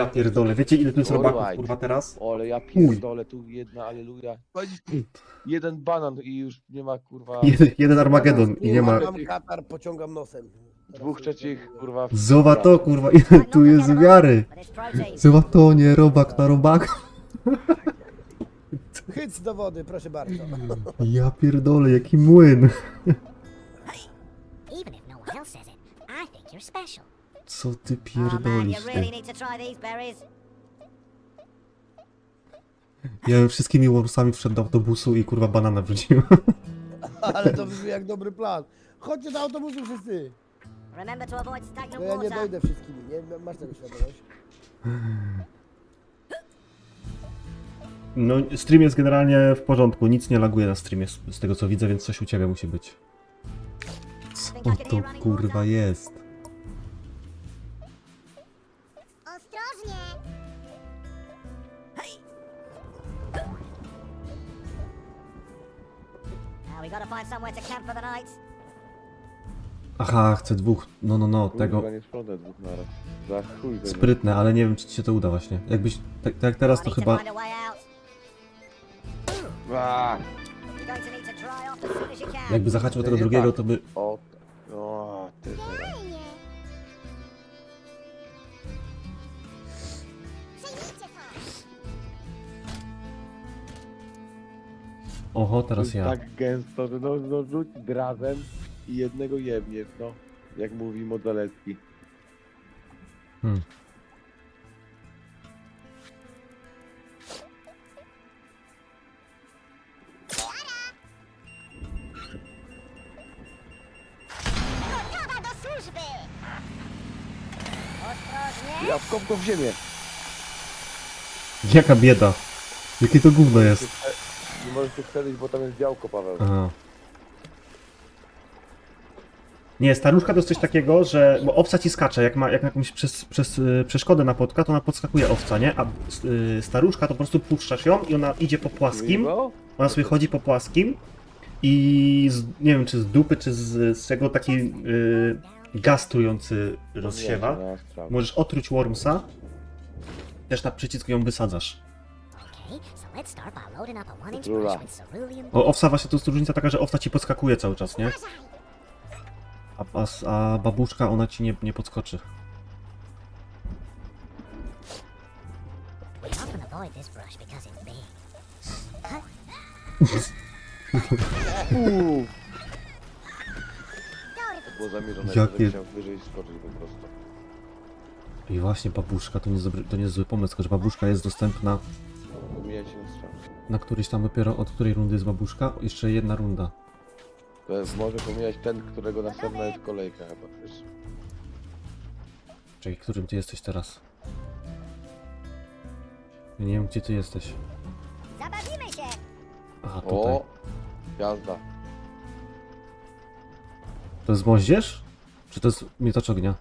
Ja pierdolę, wiecie ile tu jest All robaków right. kurwa teraz? O, ale ja pierdolę, tu jedna aleluja. Jeden banan i już nie ma kurwa Jeden, jeden Armagedon i nie ma... Mam katar, pociągam nosem. Dwóch trzecich kurwa. Zobacz to kurwa, ile tu jest wiary. Zobacz to, nie robak na robaka. Hyc do wody, proszę bardzo. Ja pierdolę, jaki młyn. Even if no one else says it, I think you're special. Co ty Oh pierdolisz ty? Ja bym wszystkimi wormsami wszedł do autobusu i kurwa banana wrzucił. Ale to brzmi jak dobry plan. Chodźcie do autobusu wszyscy. Remember to avoid stagnant No ja nie water. dojdę wszystkimi, nie? Masz tego świadomość. No, stream jest generalnie w porządku, nic nie laguje na streamie z, z tego co widzę, więc coś u ciebie musi być. Co to kurwa jest? Somewhere to camp for the night. Aha, chcę dwóch, no no no, tego... Kurwa, nie sprzątę dwóch naraz. Za chuj ze mną. Sprytne, ale nie wiem czy ci się to uda właśnie. Jakbyś, tak, tak jak teraz I to need to chyba... find a way out. A, You're going to need to dry off as soon as you can. Jakby zahaczył tego drugiego, tak. to by... O Oho, teraz ja. tak gęsto, że no, no rzuć drazem i jednego jebniesz, no. Jak mówi Modzalecki. Hmm. Gotowa do służby! Ostrożnie! Ja wkop go w ziemię. Jaka bieda. Jakie to gówno jest. Nie możesz tu strzelić, bo tam jest działko, Paweł. Aha. Nie, staruszka to jest coś takiego, że. Bo owca ci skacze, jak ma jak jakąś przez, przez, y, przeszkodę napotka, to ona podskakuje owca, nie? A y, staruszka to po prostu puszczasz ją i ona idzie po płaskim. Ona sobie chodzi po płaskim i z, nie wiem czy z dupy, czy z, z czego taki y, gaz trujący rozsiewa. Nie, na. Możesz otruć Wormsa. Też na przycisk ją wysadzasz. Okay, so let's start by loading up a one-inch Rula. brush with cerulean O, owca właśnie to jest różnica taka, że owca ci podskakuje cały czas, nie? A, a, a babuszka ona ci nie, nie podskoczy. Uuu. To było zamierzone, Jakie- Jakie... chciał wyżej skoczyć po prostu. I właśnie babuszka to nie, jest dobry, to nie jest zły pomysł, tylko że babuszka jest dostępna Na na któryś tam dopiero od której rundy jest babuszka? Jeszcze jedna runda. To jest, może pomijać ten, którego następna jest kolejka chyba też. Czekaj, którym ty jesteś teraz? Ja nie wiem gdzie ty jesteś. Zabawimy się! Aha, tutaj. O! Jazda. To jest moździerz? Czy to jest miotacz ognia?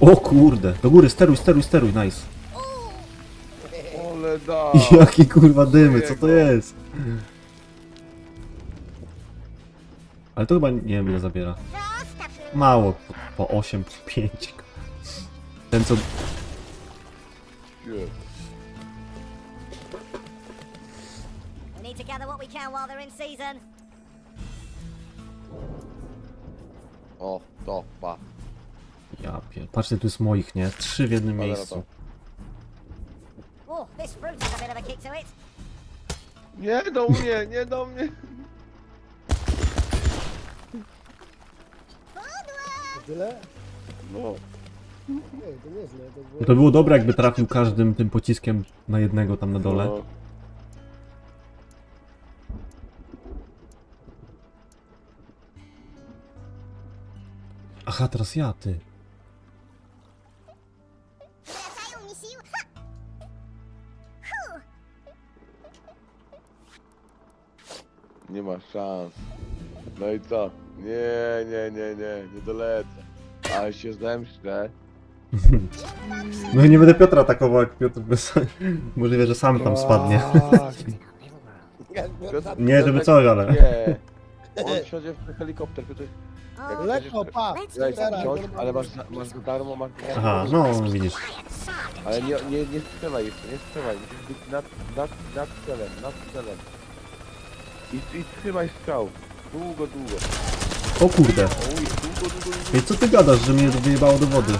O kurde! Do góry, steruj, steruj, steruj, nice. Ole da! Jakie kurwa dymy, co to jest? Ale to chyba nie wiem ile zabiera. Mało, po, po 8, po 5. Ten co... Nie. We need to gather what we can while they're in season. O, to, pa. Ja pier... Patrzcie, tu jest moich, nie? Trzy w jednym Ale miejscu. to. Oh, this fruit has a bit of a kick to it. Nie do mnie, nie do mnie! To tyle? No. Nie, to nieźle. To było... No to było dobre, jakby trafił każdym tym pociskiem na jednego tam na dole. No. Aha, teraz ja, ty. Nie ma szans. No i co? Nie, nie, nie, nie, nie dolecę. Ale się zemszczę. No i nie będę Piotra atakował, jak Piotr bez... Możliwe, że sam tam spadnie. Tak. Jak- Nie, żeby coś, ale... Nie. On wsiądzie w ten helikopter, Piotr. Oh, Lekko, pa! Teraz, wsiąść, normalnie. ale masz, masz za darmo, masz... Aha, no widzisz. Ale nie, nie, nie strzelaj jeszcze, nie strzelaj. Musisz być nad, nad, nad celem, nad celem. I, I trzymaj strzał. Długo, długo. O kurde. Oj, długo, długo, długo. Ej, co ty gadasz, że mnie wyjebało do wody?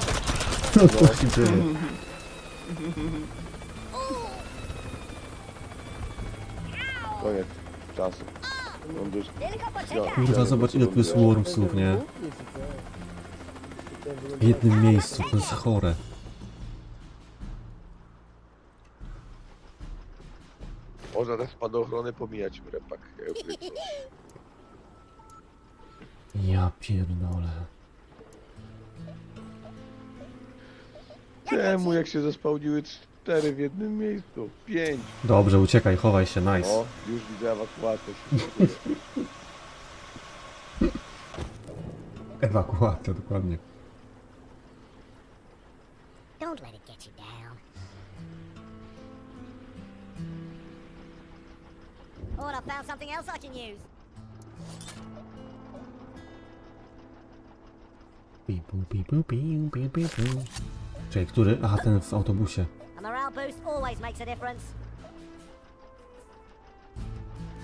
No to się dzieje. Koniec czasu. On już... Tylko poczekaj. Kurwa, zobacz ile tu jest wormsów, nie? W jednym miejscu, to jest chore. Można te spadochrony pomijać, repak. jakby coś. Ja pierdolę. Czemu jak się zespełniły cztery w jednym miejscu? Pięć. Dobrze, uciekaj, chowaj się, nice. O, już widzę ewakuację. Ewakuacja, dokładnie. I found something else I can use. Pipu, pipu, piu, piu, piu, piu. Czekaj, który? Aha, ten w autobusie. A morale boost always makes a difference.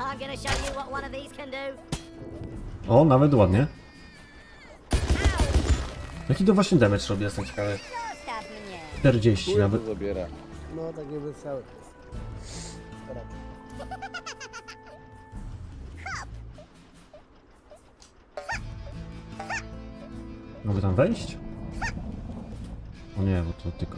I'm gonna show you what one of these can do. O, nawet ładnie. Jaki to właśnie damage robi, jestem ciekawy. Zostaw mnie. 40 Chuj nawet. zabiera. No, tak nie wesoły jest. Raczej. Mogę tam wejść? O nie, bo to tylko...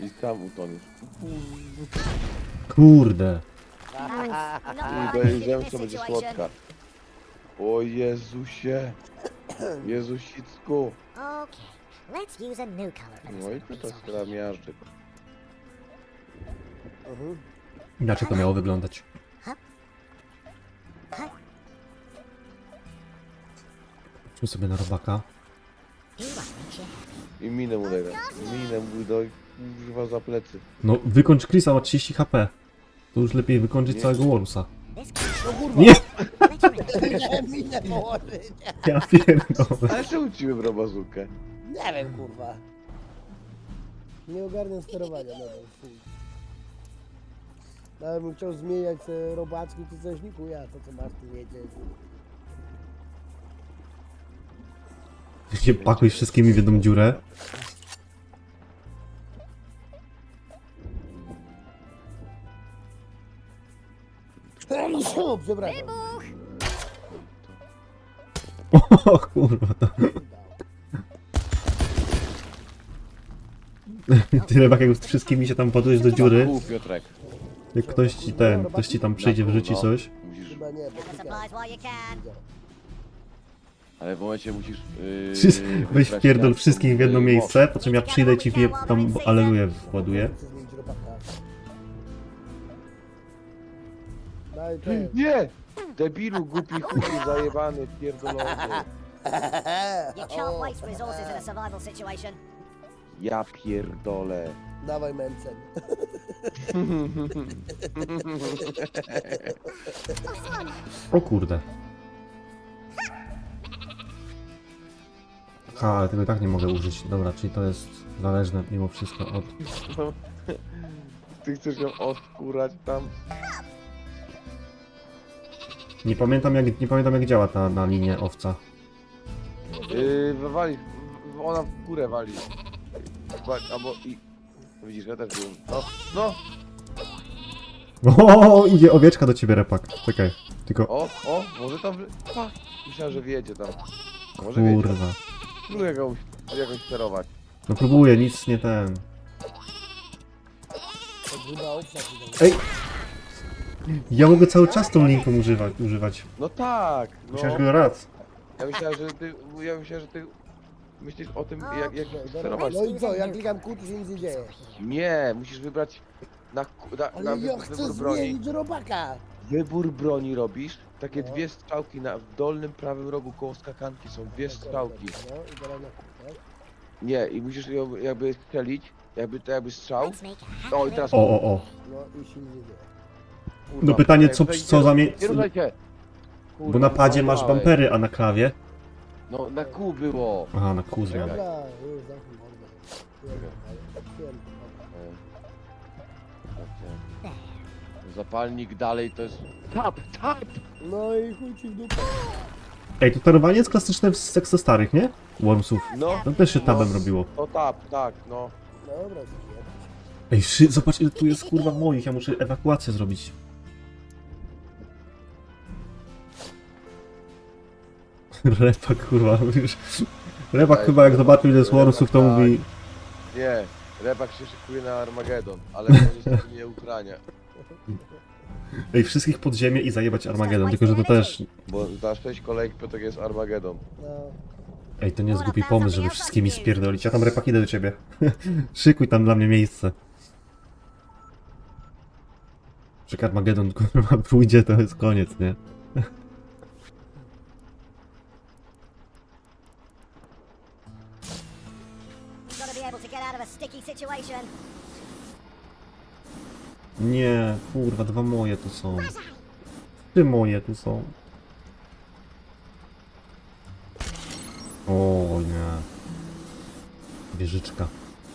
I tam utoniesz. Kurde. I this co będzie słodka. O Jezusie. Jezusicku. Okay, let's use a new color for this No i little to over here. Mhm. Inaczej to miało wyglądać. Idźmy sobie na robaka. I minę mu daj. Minę mu daj. Używa za plecy. No, wykończ Chrisa, ma 30 HP. To już lepiej wykończyć Nie. całego Warusa. This guy, No kurwa, Nie! nie minę położyć. Ja pierdolę. Ale czemu ci wybrał bazukę? Nie wiem, kurwa. Nie ogarniam sterowania, no. Nawet bym chciał zmieniać te robaczki czy coś, nie chuja, to co masz, ty wiedzieć. Nie pakuj wszystkimi w jedną dziurę. O, przepraszam. O kurwa, to... Tyle jak już z wszystkimi się tam podujesz do dziury. Pół Piotrek. Jak ktoś ci ten, ktoś ci tam przyjdzie, wrzuci coś. Musisz, Chyba nie, bo Get the klikam. supplies while you can. ale w momencie musisz... Yy, Wszyscy- Weź wybrać wpierdol wszystkich w jedno yy, miejsce, po czym ja przyjdę ci wie, tam aleluję właduję. Muszę zmienić robaka. Daj ten. Nie! Debilu, głupi chuju, zajebany, pierdolony. You can't waste resources in a survival situation. Ja pierdolę. Dawaj Mencen. O kurde. Ha, ale tego i tak nie mogę użyć. Dobra, czyli to jest zależne mimo wszystko od... Ty chcesz ją odkurać tam? Nie pamiętam jak, nie pamiętam jak działa ta na linię owca. Yy, wywali, w- ona w górę wali. Wa- Albo i... Widzisz, ja też byłem. No, no! O, idzie owieczka do ciebie, repak. Czekaj, tylko... O, o, może tam... wy- Pa! Myślałem, że wjedzie tam. Może wjedzie. Kurwa. Spróbuj jakąś, jakąś sterować. No próbuję, nic nie ten... Ej! Ja mogę cały czas tą linką używać. używać. No tak, no. Myślałem, że raz. Ja myślałem, że ty... Ja myślałem, że ty... Myślisz o tym, jak, jak sterować. No i co, jak klikam Q, to się nic nie dzieje. Nie, musisz wybrać na, na, na Ale wy, ja chcę wybór broni. zmienić robaka. Wybór broni robisz. Takie No. dwie strzałki na w dolnym prawym rogu koło skakanki są dwie strzałki. No i teraz na Q, tak? Nie, i musisz ją jakby strzelić, jakby to jakby strzał. Let's make a hack O, i teraz... O, o, o. No i się nie dzieje. Kurwa, No pytanie, ej, co- weź, co nie- za mie- Nie ruszajcie! Bo na padzie masz złamałeś. bampery, a na klawie. No, na kół było. Aha, na kół zmian. Dobra, już zamknij mordę. Zapalnik dalej to jest... Tap, tap! No i chuj ci w dupę. Ej, to tarowanie jest klasyczne w seksie starych, nie? Wormsów. No, To też się tabem No. robiło. to tap, tak, no. Dobra. Ej, szy, zobacz ile tu jest kurwa moich, ja muszę ewakuację zrobić. Repa kurwa, już... Repak Ej, chyba jak zobaczył ile jest Wormsów, to tak. mówi... Nie, Rebak się szykuje na Armagedon, ale to niestety nie Ukrainia. Ej, wszystkich pod ziemię i zajebać Armagedon, tylko że to też... Bo za 6 kolejek Piotrek jest Armagedon. No. Ej, to nie jest głupi pomysł, żeby wszystkimi spierdolić. Ja tam Repak idę do ciebie. Szykuj tam dla mnie miejsce. Jak Armagedon kurwa pójdzie, to jest koniec, nie? Sticky situation. Nie, kurwa, dwa moje tu są. Trzy moje tu są. O nie. Wieżyczka.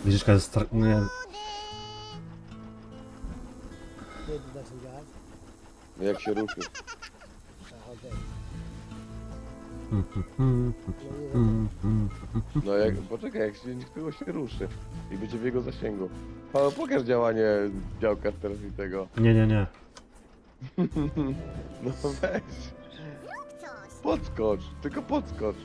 Wieżyczka jest star... Nie. No Jak się ruszy. No jak, poczekaj, jak się nikt się ruszy i będzie w jego zasięgu. Paweł, pokaż działanie działka teraz i tego. Nie, nie, nie. No weź, podskocz, tylko podskocz.